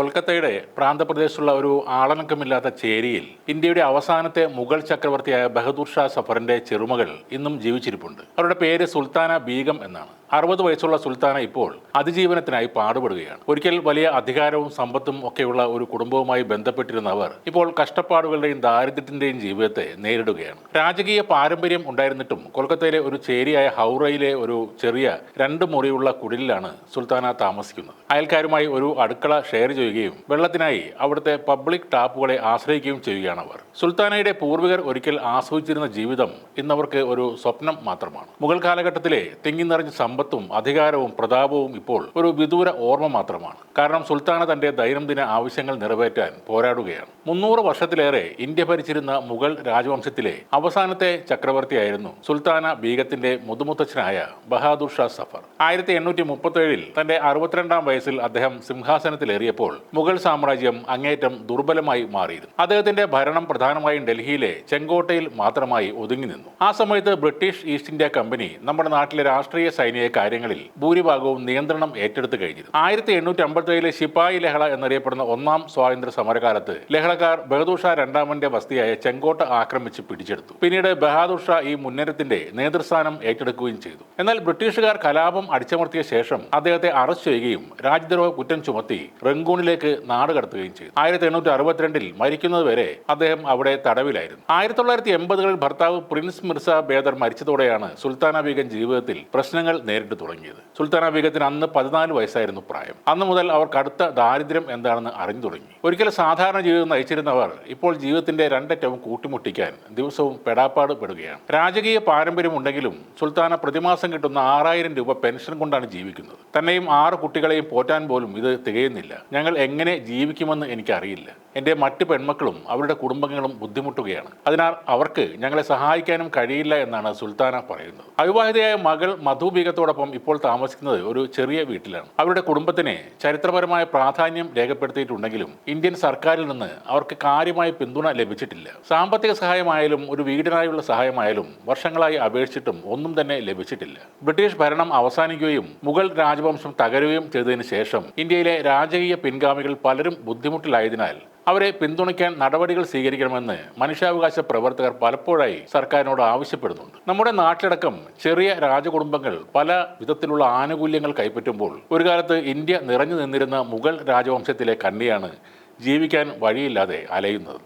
കൊൽക്കത്തയുടെ പ്രാന്തപ്രദേശത്തുള്ള ഒരു ആളനക്കമില്ലാത്ത ചേരിയിൽ ഇന്ത്യയുടെ അവസാനത്തെ മുഗൾ ചക്രവർത്തിയായ ബഹദൂർ ഷാ സഫറിന്റെ ചെറുമകൾ ഇന്നും ജീവിച്ചിരിപ്പുണ്ട്. അവരുടെ പേര് സുൽത്താന ബീഗം എന്നാണ്. അറുപത് വയസ്സുള്ള സുൽത്താന ഇപ്പോൾ അതിജീവനത്തിനായി പാടുപെടുകയാണ്. ഒരിക്കൽ വലിയ അധികാരവും സമ്പത്തും ഒക്കെയുള്ള ഒരു കുടുംബവുമായി ബന്ധപ്പെട്ടിരുന്ന അവർ ഇപ്പോൾ കഷ്ടപ്പാടുകളുടെയും ദാരിദ്ര്യത്തിന്റെയും ജീവിതത്തെ നേരിടുകയാണ്. രാജകീയ പാരമ്പര്യം ഉണ്ടായിരുന്നിട്ടും കൊൽക്കത്തയിലെ ഒരു ചേരിയായ ഹൗറയിലെ ഒരു ചെറിയ രണ്ട് മുറിയുള്ള കുടിലാണ് സുൽത്താന താമസിക്കുന്നത്. അയൽക്കാരുമായി ഒരു അടുക്കള ഷെയർ ചെയ്യുകയും വെള്ളത്തിനായി അവിടുത്തെ പബ്ലിക് ടാപ്പുകളെ ആശ്രയിക്കുകയും ചെയ്യുകയാണ് അവർ. സുൽത്താനയുടെ പൂർവികർ ഒരിക്കൽ ആസ്വദിച്ചിരുന്ന ജീവിതം ഇന്നവർക്ക് ഒരു സ്വപ്നം മാത്രമാണ്. മുഗൾ കാലഘട്ടത്തിലെ തിങ്ങി നിറഞ്ഞ അധികാരവും പ്രതാപവും ഇപ്പോൾ ഒരു വിദൂര ഓർമ്മ മാത്രമാണ്. കാരണം സുൽത്താന തന്റെ ദൈനംദിന ആവശ്യങ്ങൾ നിറവേറ്റാൻ പോരാടുകയാണ്. മുന്നൂറ് വർഷത്തിലേറെ ഇന്ത്യ ഭരിച്ചിരുന്ന മുഗൾ രാജവംശത്തിലെ അവസാനത്തെ ചക്രവർത്തിയായിരുന്നു സുൽത്താന ബീഗത്തിന്റെ മുതുമുത്തച്ഛനായ ബഹാദൂർ ഷാ സഫർ. ആയിരത്തി എണ്ണൂറ്റി മുപ്പത്തേഴിൽ തന്റെ അറുപത്തിരണ്ടാം വയസ്സിൽ അദ്ദേഹം സിംഹാസനത്തിലേറിയപ്പോൾ മുഗൾ സാമ്രാജ്യം അങ്ങേറ്റം ദുർബലമായി മാറിയിരുന്നു. അദ്ദേഹത്തിന്റെ ഭരണം പ്രധാനമായും ഡൽഹിയിലെ ചെങ്കോട്ടയിൽ മാത്രമായി ഒതുങ്ങി നിന്നു. ആ സമയത്ത് ബ്രിട്ടീഷ് ഈസ്റ്റ് ഇന്ത്യ കമ്പനി നമ്മുടെ നാട്ടിലെ രാഷ്ട്രീയ സൈനിക കാര്യങ്ങളിൽ ഭൂരിഭാഗവും നിയന്ത്രണം ഏറ്റെടുത്തു കഴിഞ്ഞിരുന്നു. ആയിരത്തി എണ്ണൂറ്റി അമ്പത്തേഴിലെ ശിപ്പായി ലഹള എന്നറിയപ്പെടുന്ന ഒന്നാം സ്വാതന്ത്ര്യ സമരകാലത്ത് ലഹളക്കാർ ബഹദൂർ ഷാ രണ്ടാമന്റെ വസ്തിയായ ചെങ്കോട്ട ആക്രമിച്ച് പിടിച്ചെടുത്തു. പിന്നീട് ബഹാദൂർ ഷാ ഈ മുന്നേറ്റത്തിന്റെ നേതൃസ്ഥാനം ഏറ്റെടുക്കുകയും ചെയ്തു. എന്നാൽ ബ്രിട്ടീഷുകാർ കലാപം അടിച്ചമർത്തിയ ശേഷം അദ്ദേഹത്തെ അറസ്റ്റ് ചെയ്യുകയും രാജ്യദ്രോഹ കുറ്റം ചുമത്തി റംഗൂണിലേക്ക് നാടുകടത്തുകയും ചെയ്തു. ആയിരത്തി എണ്ണൂറ്റി അറുപത്തിരണ്ടിൽ മരിക്കുന്നതുവരെ അദ്ദേഹം അവിടെ തടവിലായിരുന്നു. ആയിരത്തി തൊള്ളായിരത്തി എൺപതുകളിൽ ഭർത്താവ് പ്രിൻസ് മിർസ ബേദർ മരിച്ചതോടെയാണ് സുൽത്താന ബീഗം ജീവിതത്തിൽ പ്രശ്നങ്ങൾ നേരിട്ട് തുടങ്ങിയത്. സുൽത്താന ബീഗത്തിന് അന്ന് പതിനാല് വയസ്സായിരുന്നു പ്രായം. അന്ന് മുതൽ അവർ കടുത്ത ദാരിദ്ര്യം എന്താണെന്ന് അറിഞ്ഞു തുടങ്ങി. ഒരിക്കൽ സാധാരണ ജീവിതം നയിച്ചിരുന്നവർ ഇപ്പോൾ ജീവിതത്തിന്റെ രണ്ടറ്റവും കൂട്ടിമുട്ടിക്കാൻ ദിവസവും പെടാപ്പാട് പെടുകയാണ്. രാജകീയ പാരമ്പര്യം ഉണ്ടെങ്കിലും സുൽത്താന പ്രതിമാസം കിട്ടുന്ന ആറായിരം രൂപ പെൻഷൻ കൊണ്ടാണ് ജീവിക്കുന്നത്. തന്നെയും ആറ് കുട്ടികളെയും പോറ്റാൻ പോലും ഇത് തികയുന്നില്ല. ഞങ്ങൾ എങ്ങനെ ജീവിക്കുമെന്ന് എനിക്കറിയില്ല. എന്റെ മറ്റ് പെൺമക്കളും അവരുടെ കുടുംബങ്ങളും ബുദ്ധിമുട്ടുകയാണ്. അതിനാൽ അവർക്ക് ഞങ്ങളെ സഹായിക്കാനും കഴിയില്ല എന്നാണ് സുൽത്താന പറയുന്നത്. അവിവാഹിതയായ മകൾ മധുബീഗത്തോടൊപ്പം ഇപ്പോൾ താമസിക്കുന്നത് ഒരു ചെറിയ വീട്ടിലാണ്. അവരുടെ കുടുംബത്തിന് ചരിത്രപരമായ പ്രാധാന്യം രേഖപ്പെടുത്തിയിട്ടുണ്ടെങ്കിലും ഇന്ത്യൻ സർക്കാരിൽ നിന്ന് അവർക്ക് കാര്യമായ പിന്തുണ ലഭിച്ചിട്ടില്ല. സാമ്പത്തിക സഹായമായാലും ഒരു വീടിനായുള്ള സഹായമായാലും വർഷങ്ങളായി അപേക്ഷിച്ചിട്ടും ഒന്നും തന്നെ ലഭിച്ചിട്ടില്ല. ബ്രിട്ടീഷ് ഭരണം അവസാനിക്കുകയും മുഗൾ രാജവംശം തകരുകയും ചെയ്തതിനു ശേഷം ഇന്ത്യയിലെ രാജകീയ പിൻഗാമികൾ പലരും ബുദ്ധിമുട്ടിലായതിനാൽ അവരെ പിന്തുണയ്ക്കാൻ നടപടികൾ സ്വീകരിക്കണമെന്ന് മനുഷ്യാവകാശ പ്രവർത്തകർ പലപ്പോഴായി സർക്കാരിനോട് ആവശ്യപ്പെടുന്നുണ്ട്. നമ്മുടെ നാട്ടിലടക്കം ചെറിയ രാജകുടുംബങ്ങൾ പല വിധത്തിലുള്ള ആനുകൂല്യങ്ങൾ കൈപ്പറ്റുമ്പോൾ ഒരു കാലത്ത് ഇന്ത്യ നിറഞ്ഞു നിന്നിരുന്ന മുഗൾ രാജവംശത്തിലെ കണ്ണിയാണ് ജീവിക്കാൻ വഴിയില്ലാതെ അലയുന്നത്.